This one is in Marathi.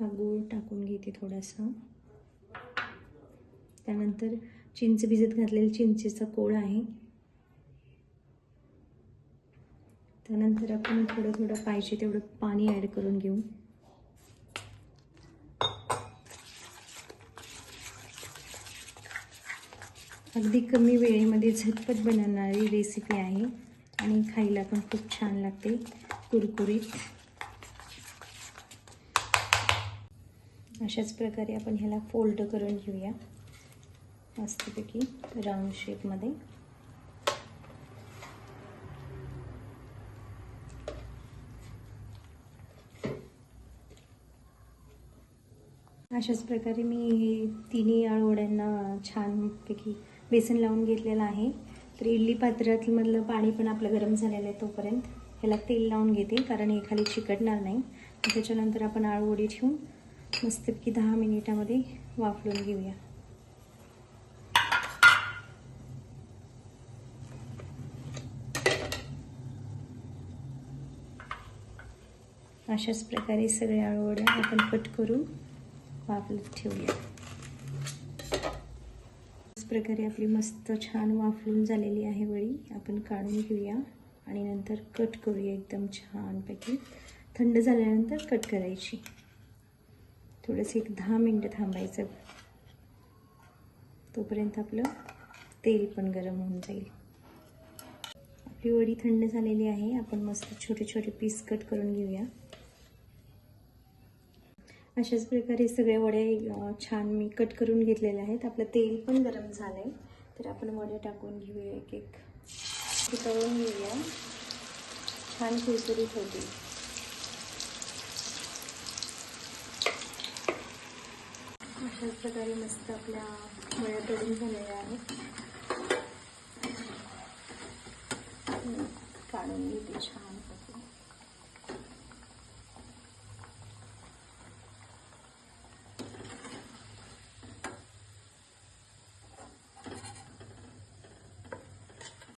हा गूळ टाकून घेते थोडासा. त्यानंतर चिंच भिजत घातलेलं चिंचेचा कोळ आहे. त्यानंतर आपण थोडं थोडं पाहिजे तेवढं पाणी ॲड करून घेऊ. अगदी कमी वेळेमध्ये झटपट बनवणारी रेसिपी आहे आणि खायला पण खूप छान लागते. कुरकुरीत. अशाच प्रकारे आपण ह्याला फोल्ड करून घेऊया. मस्तपैकी राऊंड शेपमध्ये अशाच प्रकारे मी हे तिन्ही आळवड्यांना छानपैकी बेसन लावून घेतलेलं आहे. तर इडली पात्रातमधलं पाणी पण आपलं गरम झालेलं आहे तोपर्यंत. ह्याला तेल लावून घेते कारण हे खाली चिकटणार नाही. त्याच्यानंतर आपण आळूवडी ठेवून मस्तपैकी दहा मिनिटामध्ये वाफलून घेऊया. अशाच प्रकारे सगळ्या आळूवड्या आपण कट करून वाफलत ठेवूया. अशाच प्रकारे आपली मस्त छान वाफलून झालेली आहे वडी. आपण काढून घेऊया आणि नंतर कट करूया एकदम छानपैकी. थंड झाल्यानंतर कट करायची. थोडंसं एक दहा मिनटं थांबायचं. तोपर्यंत आपलं तेल पण गरम होऊन जाईल. आपली वडी थंड झालेली आहे. आपण मस्त छोटे छोटे पीस कट करून घेऊया. अशाच प्रकारे सगळ्या वड्या छान मी कट करून घेतलेल्या आहेत. आपलं तेल पण गरम झालं आहे तर आपण वड्या टाकून घेऊया एक एक. ते तळून घेऊया. छान कुरकुरीत होती अशाच प्रकारे मस्त आपल्या मळ्या तळून झालेल्या आहेत काढून घेते छान.